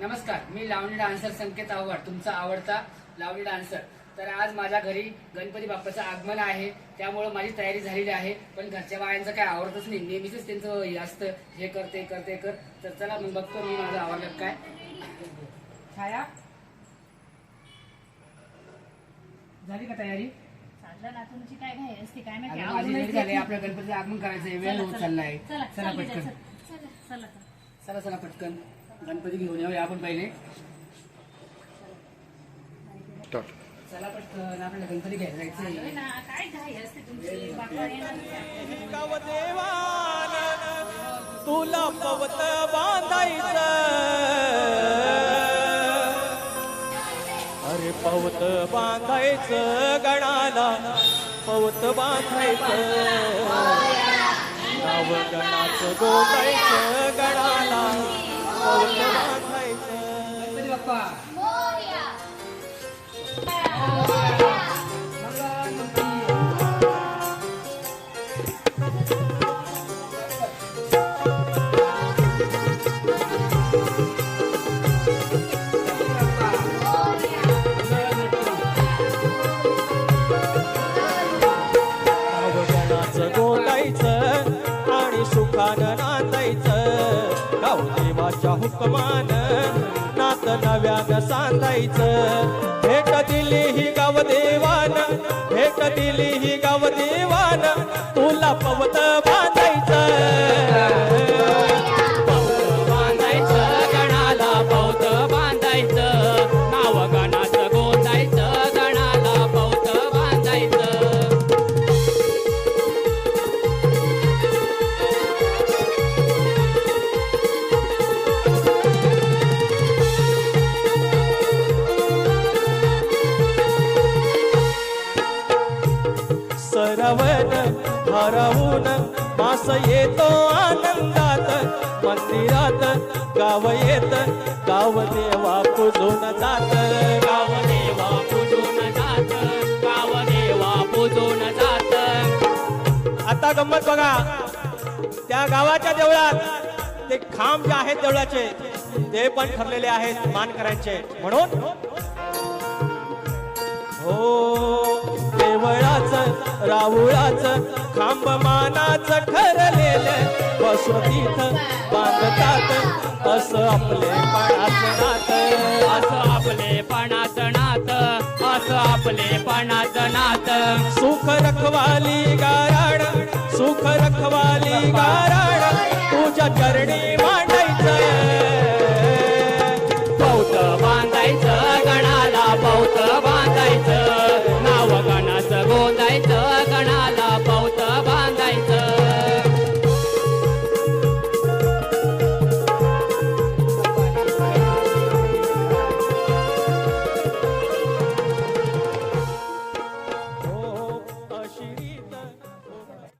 नमस्कार मी लावणी डान्सर संकेत आव्हाड तुमचा आवडता लावणी डान्सर. तर आज माझ्या घरी गणपती बाप्पाचं आगमन आहे त्यामुळं माझी तयारी झालेली आहे पण घरच्या बायांचं काय आवडतच नाही. नेहमीच त्यांचं हे असतं हे कर ते कर तर चला मग बघतो मी माझं आवडलं काय. छाया? झाली का तयारी? चाललं ना तुमची काय घाई असते काय माहिती अगं, माझी आवरूनच लेट झाली येते. आपल्या गणपतीचं आगमन करायचं वेळ चला, होत चला. चाललाय. चला चला पटकन. चला चला पटकन. गणपती घेऊन येऊया आपण पहिले. चला. पटकन आपल्याला गणपती घ्यायला तुला पवत बांधायचं. अरे पवत बांधायचं गणाला पवत बांधायचं. नाव गणाचं गोतायचं आणि सुखानं नांदायचं. गावदेवाच्या हुकमान नात नव्यानं सांगायचं. भेट दिली ही गावदेवान भेट दिली ही गावदेवान तुला पवत बांध सरवण हरवून मास येतो आनंदात. मंदिरात गाव येत गाव देवा पुजून जात. गाव देवा पूजून जात गाव देवा पूजून जात. आता गंमत बघा. त्या गावाच्या देवळात ते खांब जे आहेत देवळाचे ते पण ठरलेले आहेत मानकऱ्यांचे. म्हणून रावुळाच खांब मानाच ठरलेलं बसवतीत बांधतात असं आपले पणाचं नातं. असं आपले पणाचं नात असं आपले पणाचं नात. सुख रखवाली गाराड सुख रखवाली गाराड तुझ्या चरणी